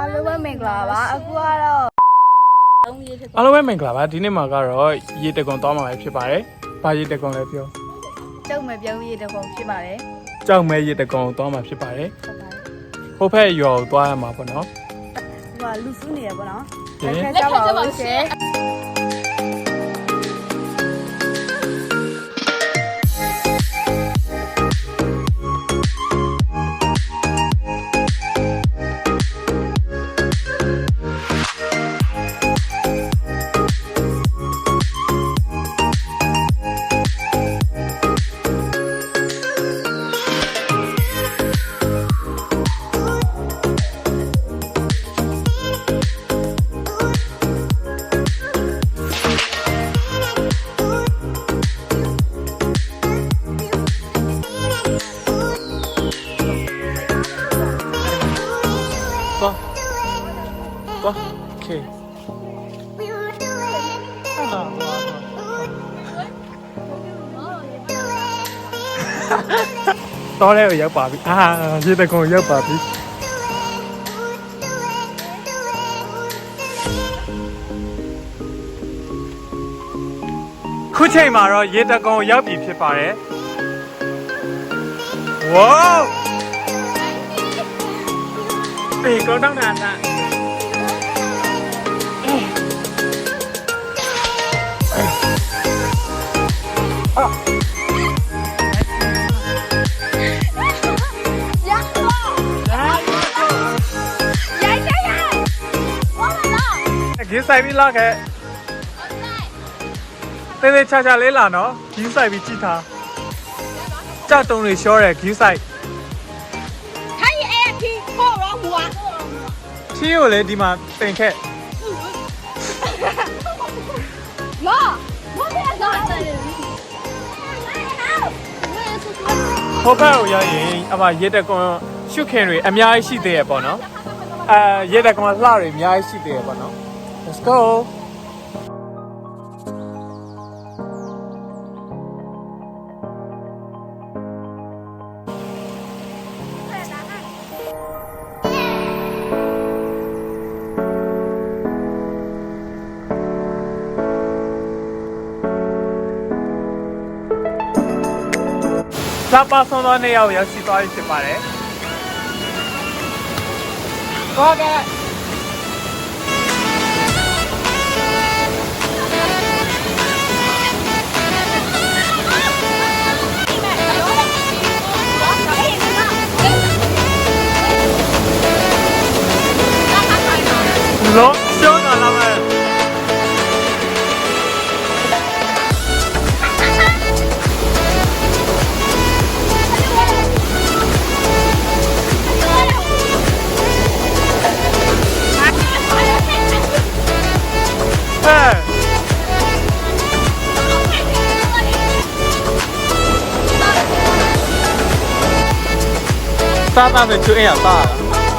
အားလုံးပဲမင်္ဂလာပါအခုကတော့သုံးရေးဖြစ်အားလုံးပဲမင်္ဂလာပါဒီနေ့မှာကတော့ရေတကွန်သွားမှာပဲဖြစ်ပါတယ်။ဘာရေတကွန်လဲပြောကျုပ်မပြုံးရေးတစ်ခုဖြစ်ပါတယ်။ကြောက်မဲရေတကွန်ကိုသွားမှာဖြစ်ပါတယ်ဟုတ်ပါတယ်။ဟိုဘက်ရွာကိုသွားရမှာပေါ့နော်ဟိုကလူစုနေရပေါ့နော်။ဒီလက်ထပ်ကြပါဦးရှင် သွားသွားခေဟာလာတော်လဲရောက်ပါပြီအာရေတကုံရောက်ပါပြီခုချိန်မှာတော့ရေတကုံရောက်ပြီဖြစ်ပါတယ်ဝေါ speak nó đâu đàn ạ. Khiến say bị lo kìa. Tê tê cha cha lấy là nó Khiến say bị chi thà. Cha tông này show này khiến say. ထီးကိုလည်းဒီမှာတင်ခဲ့လောဘာလဲလောတယ်ဟိုဘက်ကိုရောက်ရင်အမရေတကွန်ရှုခင်တွေအများကြီးရှိသေးရပေါ့နော်အဲရေတကွန်လှတွေအများကြီးရှိသေးရပေါ့နော် let's go စာပါဆုံးသောနေ့ရောက်ရောက်ရှိသွားပြီဖြစ်ပါတယ်။ကောကဲ့ လော 大大的就那样大了。